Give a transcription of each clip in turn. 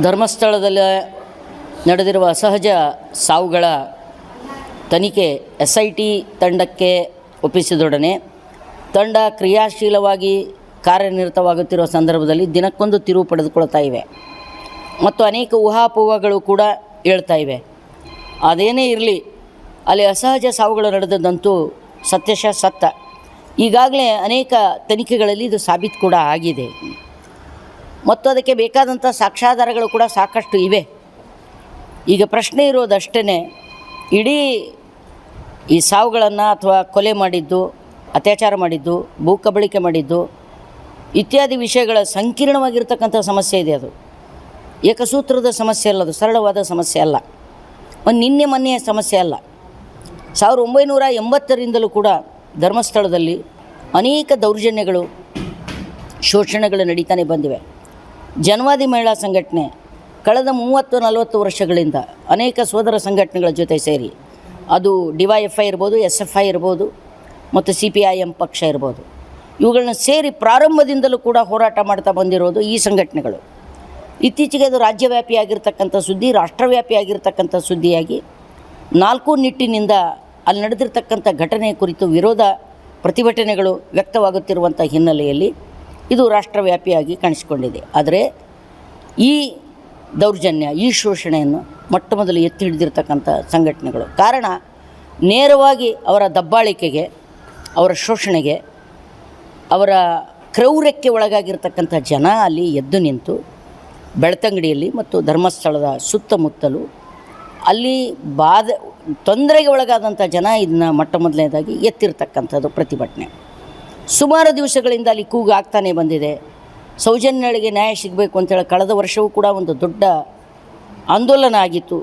ಧರ್ಮಸ್ಥಳದಲ್ಲಿ ನಡೆದಿರುವ ಅಸಹಜ ಸಾವುಗಳ ತನಿಖೆ ಎಸ್ ಐ ಟಿ ತಂಡಕ್ಕೆ ಒಪ್ಪಿಸಿದೊಡನೆ. ತಂಡ ಕ್ರಿಯಾಶೀಲವಾಗಿ ಕಾರ್ಯನಿರತವಾಗುತ್ತಿರುವ ಸಂದರ್ಭದಲ್ಲಿ ದಿನಕ್ಕೊಂದು ತಿರುವು ಪಡೆದುಕೊಳ್ತಾ ಇವೆ. ಮತ್ತು ಅನೇಕ ಊಹಾಪೋಹಗಳು ಕೂಡ ಹೇಳ್ತಾ ಇವೆ. ಅದೇನೇ ಇರಲಿ, ಅಲ್ಲಿ ಅಸಹಜ ಸಾವುಗಳು ನಡೆದದ್ದಂತೂ ಸತ್ಯಶ ಸತ್ತ. ಈಗಾಗಲೇ ಅನೇಕ ತನಿಖೆಗಳಲ್ಲಿ ಇದು ಸಾಬೀತು ಕೂಡ ಆಗಿದೆ. ಮತ್ತು ಅದಕ್ಕೆ ಬೇಕಾದಂಥ ಸಾಕ್ಷ್ಯಾಧಾರಗಳು ಕೂಡ ಸಾಕಷ್ಟು ಇವೆ. ಈಗ ಪ್ರಶ್ನೆ ಇರೋದಷ್ಟೇ ಇಡೀ ಈ ಸಾವುಗಳನ್ನು ಅಥವಾ ಕೊಲೆ ಮಾಡಿದ್ದು, ಅತ್ಯಾಚಾರ ಮಾಡಿದ್ದು, ಭೂ ಕಬಳಿಕೆ ಮಾಡಿದ್ದು, ಇತ್ಯಾದಿ ವಿಷಯಗಳ ಸಂಕೀರ್ಣವಾಗಿರ್ತಕ್ಕಂಥ ಸಮಸ್ಯೆ ಇದೆ ಅದು. ಏಕಸೂತ್ರದ ಸಮಸ್ಯೆ ಅಲ್ಲ ಅದು, ಸರಳವಾದ ಸಮಸ್ಯೆ ಅಲ್ಲ. ಒಂದು ನಿನ್ನೆ ಮೊನ್ನೆಯ ಸಮಸ್ಯೆ ಅಲ್ಲ. ಸಾವಿರದ ಒಂಬೈನೂರ ಎಂಬತ್ತರಿಂದಲೂ ಕೂಡ ಧರ್ಮಸ್ಥಳದಲ್ಲಿ ಅನೇಕ ದೌರ್ಜನ್ಯಗಳು, ಶೋಷಣೆಗಳು ನಡೀತಾನೆ ಬಂದಿವೆ. ಜನವಾದಿ ಮಹಿಳಾ ಸಂಘಟನೆ ಕಳೆದ ಮೂವತ್ತು ನಲವತ್ತು ವರ್ಷಗಳಿಂದ ಅನೇಕ ಸೋದರ ಸಂಘಟನೆಗಳ ಜೊತೆ ಸೇರಿ, ಅದು ಡಿ ವೈ ಎಫ್ ಐ ಇರ್ಬೋದು ಎಸ್ ಎಫ್ ಐ ಇರ್ಬೋದು, ಮತ್ತು ಸಿ ಪಿ ಐ ಎಂ ಪಕ್ಷ ಇರ್ಬೋದು. ಇವುಗಳನ್ನ ಸೇರಿ ಪ್ರಾರಂಭದಿಂದಲೂ ಕೂಡ ಹೋರಾಟ ಮಾಡ್ತಾ ಬಂದಿರೋದು ಈ ಸಂಘಟನೆಗಳು. ಇತ್ತೀಚೆಗೆ ಅದು ರಾಜ್ಯವ್ಯಾಪಿಯಾಗಿರ್ತಕ್ಕಂಥ ಸುದ್ದಿ ರಾಷ್ಟ್ರವ್ಯಾಪಿಯಾಗಿರ್ತಕ್ಕಂಥ ಸುದ್ದಿಯಾಗಿ, ನಾಲ್ಕು ನಿಟ್ಟಿನಿಂದ ಅಲ್ಲಿ ನಡೆದಿರ್ತಕ್ಕಂಥ ಘಟನೆ ಕುರಿತು ವಿರೋಧ ಪ್ರತಿಭಟನೆಗಳು ವ್ಯಕ್ತವಾಗುತ್ತಿರುವಂಥ ಹಿನ್ನೆಲೆಯಲ್ಲಿ ಇದು ರಾಷ್ಟ್ರವ್ಯಾಪಿಯಾಗಿ ಕಾಣಿಸಿಕೊಂಡಿದೆ. ಆದರೆ ಈ ದೌರ್ಜನ್ಯ, ಈ ಶೋಷಣೆಯನ್ನು ಮೊಟ್ಟ ಮೊದಲು ಎತ್ತಿ ಹಿಡಿದಿರ್ತಕ್ಕಂಥ ಸಂಘಟನೆಗಳು. ಕಾರಣ, ನೇರವಾಗಿ ಅವರ ದಬ್ಬಾಳಿಕೆಗೆ, ಅವರ ಶೋಷಣೆಗೆ, ಅವರ ಕ್ರೌರ್ಯಕ್ಕೆ ಒಳಗಾಗಿರ್ತಕ್ಕಂಥ ಜನ ಅಲ್ಲಿ ಎದ್ದು ನಿಂತು ಬೆಳ್ತಂಗಡಿಯಲ್ಲಿ ಮತ್ತು ಧರ್ಮಸ್ಥಳದ ಸುತ್ತಮುತ್ತಲು ಅಲ್ಲಿ ಬಾಧ, ತೊಂದರೆಗೆ ಒಳಗಾದಂಥ ಜನ ಇದನ್ನ ಮೊಟ್ಟ ಮೊದಲನೇದಾಗಿ ಎತ್ತಿರತಕ್ಕಂಥದ್ದು ಪ್ರತಿಭಟನೆ. ಸುಮಾರು ದಿವಸಗಳಿಂದ ಅಲ್ಲಿ ಕೂಗು ಆಗ್ತಾನೆ ಬಂದಿದೆ. ಸೌಜನ್ಯಗಳಿಗೆ ನ್ಯಾಯ ಸಿಗಬೇಕು ಅಂತೇಳಿ ಕಳೆದ ವರ್ಷವೂ ಕೂಡ ಒಂದು ದೊಡ್ಡ ಆಂದೋಲನ ಆಗಿತ್ತು.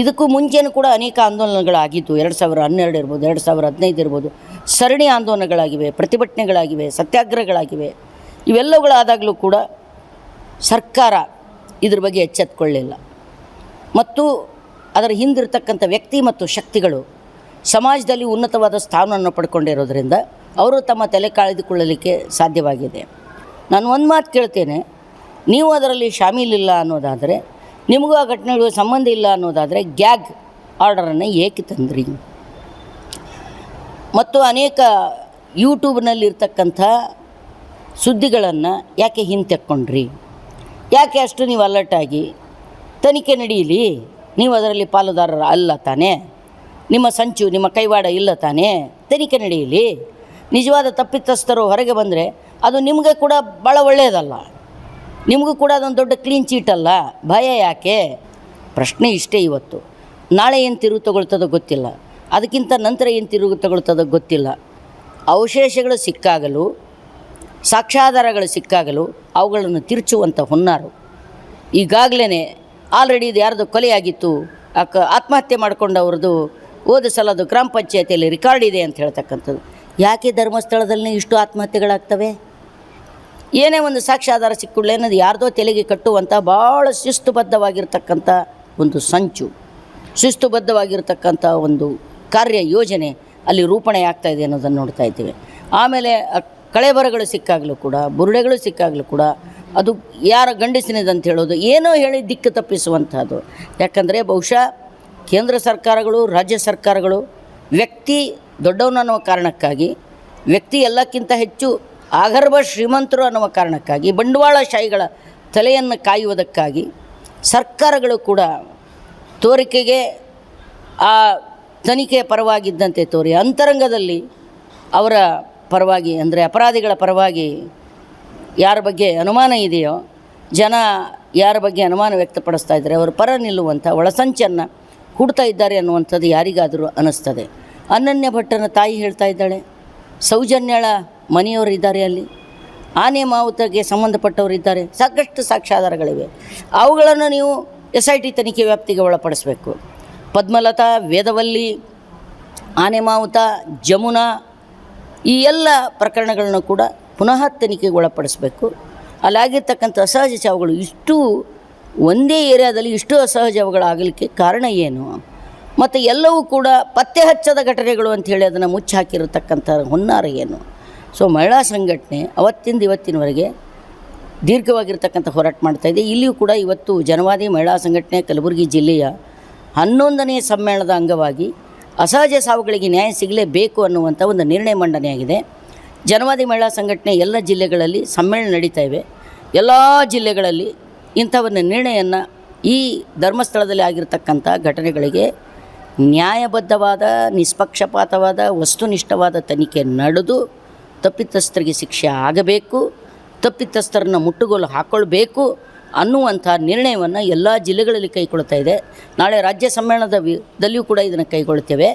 ಇದಕ್ಕೂ ಮುಂಚೆನೂ ಕೂಡ ಅನೇಕ ಆಂದೋಲನಗಳಾಗಿತ್ತು ಎರಡು ಸಾವಿರ ಹನ್ನೆರಡು ಇರ್ಬೋದು, ಎರಡು ಸಾವಿರ ಹದಿನೈದು ಇರ್ಬೋದು, ಸರಣಿ ಆಂದೋಲನಗಳಾಗಿವೆ, ಪ್ರತಿಭಟನೆಗಳಾಗಿವೆ, ಸತ್ಯಾಗ್ರಹಗಳಾಗಿವೆ. ಇವೆಲ್ಲವುಗಳಾದಾಗಲೂ ಕೂಡ ಸರ್ಕಾರ ಇದ್ರ ಬಗ್ಗೆ ಎಚ್ಚೆತ್ಕೊಳ್ಳಿಲ್ಲ. ಮತ್ತು ಅದರ ಹಿಂದಿರ್ತಕ್ಕಂಥ ವ್ಯಕ್ತಿ ಮತ್ತು ಶಕ್ತಿಗಳು ಸಮಾಜದಲ್ಲಿ ಉನ್ನತವಾದ ಸ್ಥಾನವನ್ನು ಪಡ್ಕೊಂಡಿರೋದ್ರಿಂದ ಅವರು ತಮ್ಮ ತಲೆ ಕಾಯ್ದುಕೊಳ್ಳಲಿಕ್ಕೆ ಸಾಧ್ಯವಾಗಿದೆ. ನಾನು ಒಂದು ಮಾತು ಕೇಳ್ತೇನೆ, ನೀವು ಅದರಲ್ಲಿ ಶಾಮೀಲಿಲ್ಲ ಅನ್ನೋದಾದರೆ, ನಿಮಗೂ ಆ ಘಟನೆಗಳಿಗೆ ಸಂಬಂಧ ಇಲ್ಲ ಅನ್ನೋದಾದರೆ ಗ್ಯಾಗ್ ಆರ್ಡರನ್ನು ಏಕೆ ತಂದ್ರಿ? ಮತ್ತು ಅನೇಕ ಯೂಟ್ಯೂಬ್ನಲ್ಲಿರ್ತಕ್ಕಂಥ ಸುದ್ದಿಗಳನ್ನು ಯಾಕೆ ಹಿಂತೆಕ್ಕೊಂಡ್ರಿ? ಯಾಕೆ ಅಷ್ಟು ನೀವು ಅಲರ್ಟ್ ಆಗಿ? ತನಿಖೆ ನಡೆಯಲಿ ನೀವು ಅದರಲ್ಲಿ ಪಾಲುದಾರರ ಅಲ್ಲ ತಾನೇ? ನಿಮ್ಮ ಸಂಚು, ನಿಮ್ಮ ಕೈವಾಡ ಇಲ್ಲ ತಾನೇ? ತನಿಖೆ ನಡೆಯಲಿ ನಿಜವಾದ ತಪ್ಪಿತಸ್ಥರು ಹೊರಗೆ ಬಂದರೆ ಅದು ನಿಮಗೆ ಕೂಡ ಭಾಳ ಒಳ್ಳೆಯದಲ್ಲ ನಿಮಗೂ ಕೂಡ ಅದೊಂದು ದೊಡ್ಡ ಕ್ಲೀನ್ ಚೀಟ್ ಅಲ್ಲ. ಭಯ ಯಾಕೆ? ಪ್ರಶ್ನೆ ಇಷ್ಟೇ ಇವತ್ತು. ನಾಳೆ ಏನು ತಿರುವು ತಗೊಳ್ತದೋ ಗೊತ್ತಿಲ್ಲ. ಅದಕ್ಕಿಂತ ನಂತರ ಏನು ತಿರುಗು ತಗೊಳ್ತದೋ ಗೊತ್ತಿಲ್ಲ. ಅವಶೇಷಗಳು ಸಿಕ್ಕಾಗಲು, ಸಾಕ್ಷ್ಯಾಧಾರಗಳು ಸಿಕ್ಕಾಗಲು ಅವುಗಳನ್ನು ತಿರುಚುವಂಥ ಹುನ್ನಾರು. ಈಗಾಗಲೇ ಆಲ್ರೆಡಿ ಇದು ಯಾರ್ದು ಕೊಲೆಯಾಗಿತ್ತು. ಆತ್ಮಹತ್ಯೆ ಮಾಡ್ಕೊಂಡವ್ರದ್ದು ಹೋದ ಸಲದು ಗ್ರಾಮ ಪಂಚಾಯತಿಯಲ್ಲಿ ರೆಕಾರ್ಡ್ ಇದೆ ಅಂತ ಹೇಳ್ತಕ್ಕಂಥದ್ದು. ಯಾಕೆ ಧರ್ಮಸ್ಥಳದಲ್ಲಿ ಇಷ್ಟು ಆತ್ಮಹತ್ಯೆಗಳಾಗ್ತವೆ? ಏನೇ ಒಂದು ಸಾಕ್ಷ್ಯಾಧಾರ ಸಿಕ್ಕುಳ್ಳೆ ಅನ್ನೋದು ಯಾರ್ದೋ ತಲೆಗೆ ಕಟ್ಟುವಂಥ ಭಾಳ ಶಿಸ್ತುಬದ್ಧವಾಗಿರ್ತಕ್ಕಂಥ ಒಂದು ಸಂಚು, ಶಿಸ್ತುಬದ್ಧವಾಗಿರ್ತಕ್ಕಂಥ ಒಂದು ಕಾರ್ಯ ಯೋಜನೆ ಅಲ್ಲಿ ರೂಪಣೆ ಆಗ್ತಾ ಇದೆ ಅನ್ನೋದನ್ನು ನೋಡ್ತಾ ಇದ್ದೇವೆ. ಆಮೇಲೆ ಕಳೆಬರಗಳು ಸಿಕ್ಕಾಗಲೂ ಕೂಡ, ಬುರುಡೆಗಳು ಸಿಕ್ಕಾಗಲೂ ಕೂಡ, ಅದು ಯಾರ ಗಂಡಸಿನದಂತ ಹೇಳೋದು, ಏನೋ ಹೇಳಿ ದಿಕ್ಕು ತಪ್ಪಿಸುವಂಥದ್ದು. ಯಾಕಂದರೆ ಬಹುಶಃ ಕೇಂದ್ರ ಸರ್ಕಾರಗಳು, ರಾಜ್ಯ ಸರ್ಕಾರಗಳು ವ್ಯಕ್ತಿ ದೊಡ್ಡವನು ಅನ್ನುವ ಕಾರಣಕ್ಕಾಗಿ, ವ್ಯಕ್ತಿ ಎಲ್ಲಕ್ಕಿಂತ ಹೆಚ್ಚು ಆಗರ್ಭ ಶ್ರೀಮಂತರು ಅನ್ನುವ ಕಾರಣಕ್ಕಾಗಿ ಬಂಡವಾಳಶಾಹಿಗಳ ತಲೆಯನ್ನು ಕಾಯುವುದಕ್ಕಾಗಿ ಸರ್ಕಾರಗಳು ಕೂಡ ತೋರಿಕೆಗೆ ಆ ತನಿಖೆಯ ಪರವಾಗಿದ್ದಂತೆ ತೋರಿ ಅಂತರಂಗದಲ್ಲಿ ಅವರ ಪರವಾಗಿ ಅಂದರೆ ಅಪರಾಧಿಗಳ ಪರವಾಗಿ ಯಾರ ಬಗ್ಗೆ ಅನುಮಾನ ಇದೆಯೋ, ಜನ ಯಾರ ಬಗ್ಗೆ ಅನುಮಾನ ವ್ಯಕ್ತಪಡಿಸ್ತಾ ಇದ್ದಾರೆ, ಅವರ ಪರ ನಿಲ್ಲುವಂಥ ಒಳಸಂಚನ್ನು ಹುಡ್ತಾ ಇದ್ದಾರೆ ಅನ್ನುವಂಥದ್ದು ಯಾರಿಗಾದರೂ ಅನ್ನಿಸ್ತದೆ. ಅನನ್ಯ ಭಟ್ಟನ ತಾಯಿ ಹೇಳ್ತಾ ಇದ್ದಾಳೆ, ಸೌಜನ್ಯಳ ಮನೆಯವರು ಇದ್ದಾರೆ ಅಲ್ಲಿ, ಆನೆ ಮಾವುತಗೆ ಸಂಬಂಧಪಟ್ಟವರು ಇದ್ದಾರೆ, ಸಾಕಷ್ಟು ಸಾಕ್ಷ್ಯಾಧಾರಗಳಿವೆ. ಅವುಗಳನ್ನು ನೀವು ಎಸ್ ಐ ಟಿ ತನಿಖೆ ವ್ಯಾಪ್ತಿಗೆ ಒಳಪಡಿಸಬೇಕು. ಪದ್ಮಲತಾ, ವೇದವಲ್ಲಿ, ಆನೆ ಮಾವುತ, ಜಮುನಾ, ಈ ಎಲ್ಲ ಪ್ರಕರಣಗಳನ್ನು ಕೂಡ ಪುನಃ ತನಿಖೆಗೆ ಒಳಪಡಿಸಬೇಕು. ಅಲ್ಲಾಗಿರ್ತಕ್ಕಂಥ ಅಸಹಜ ಚಾವುಗಳು ಇಷ್ಟು ಒಂದೇ ಏರಿಯಾದಲ್ಲಿ ಇಷ್ಟು ಅಸಹಜವುಗಳಾಗಲಿಕ್ಕೆ ಕಾರಣ ಏನು? ಮತ್ತು ಎಲ್ಲವೂ ಕೂಡ ಪತ್ತೆ ಹಚ್ಚದ ಘಟನೆಗಳು ಅಂಥೇಳಿ ಅದನ್ನು ಮುಚ್ಚಾಕಿರತಕ್ಕಂಥ ಹುನ್ನಾರ ಏನು? ಸೊ ಮಹಿಳಾ ಸಂಘಟನೆ ಅವತ್ತಿಂದ ಇವತ್ತಿನವರೆಗೆ ದೀರ್ಘವಾಗಿರ್ತಕ್ಕಂಥ ಹೋರಾಟ ಮಾಡ್ತಾ ಇದೆ. ಇಲ್ಲಿಯೂ ಕೂಡ ಇವತ್ತು ಜನವಾದಿ ಮಹಿಳಾ ಸಂಘಟನೆ ಕಲಬುರಗಿ ಜಿಲ್ಲೆಯ ಹನ್ನೊಂದನೇ ಸಮ್ಮೇಳನದ ಅಂಗವಾಗಿ ಅಸಹಜ ಸಾವುಗಳಿಗೆ ನ್ಯಾಯ ಸಿಗಲೇಬೇಕು ಅನ್ನುವಂಥ ಒಂದು ನಿರ್ಣಯ ಮಂಡನೆಯಾಗಿದೆ ಜನವಾದಿ ಮಹಿಳಾ ಸಂಘಟನೆ ಎಲ್ಲ ಜಿಲ್ಲೆಗಳಲ್ಲಿ ಸಮ್ಮೇಳನ ನಡೀತಾ ಇವೆ. ಎಲ್ಲ ಜಿಲ್ಲೆಗಳಲ್ಲಿ ಇಂಥ ಒಂದು ನಿರ್ಣಯವನ್ನು ಈ ಧರ್ಮಸ್ಥಳದಲ್ಲಿ ಆಗಿರತಕ್ಕಂಥ ಘಟನೆಗಳಿಗೆ ನ್ಯಾಯಬದ್ಧವಾದ, ನಿಷ್ಪಕ್ಷಪಾತವಾದ, ವಸ್ತುನಿಷ್ಠವಾದ ತನಿಖೆ ನಡೆದು ತಪ್ಪಿತಸ್ಥರಿಗೆ ಶಿಕ್ಷೆ ಆಗಬೇಕು, ತಪ್ಪಿತಸ್ಥರನ್ನು ಮುಟ್ಟುಗೋಲು ಹಾಕ್ಕೊಳ್ಬೇಕು ಅನ್ನುವಂಥ ನಿರ್ಣಯವನ್ನು ಎಲ್ಲ ಜಿಲ್ಲೆಗಳಲ್ಲಿ ಕೈಗೊಳ್ತಾ ಇದೆ. ನಾಳೆ ರಾಜ್ಯ ಸಮ್ಮೇಳನದ ದಲ್ಲಿಯೂ ಕೂಡ ಇದನ್ನು ಕೈಗೊಳ್ತೇವೆ.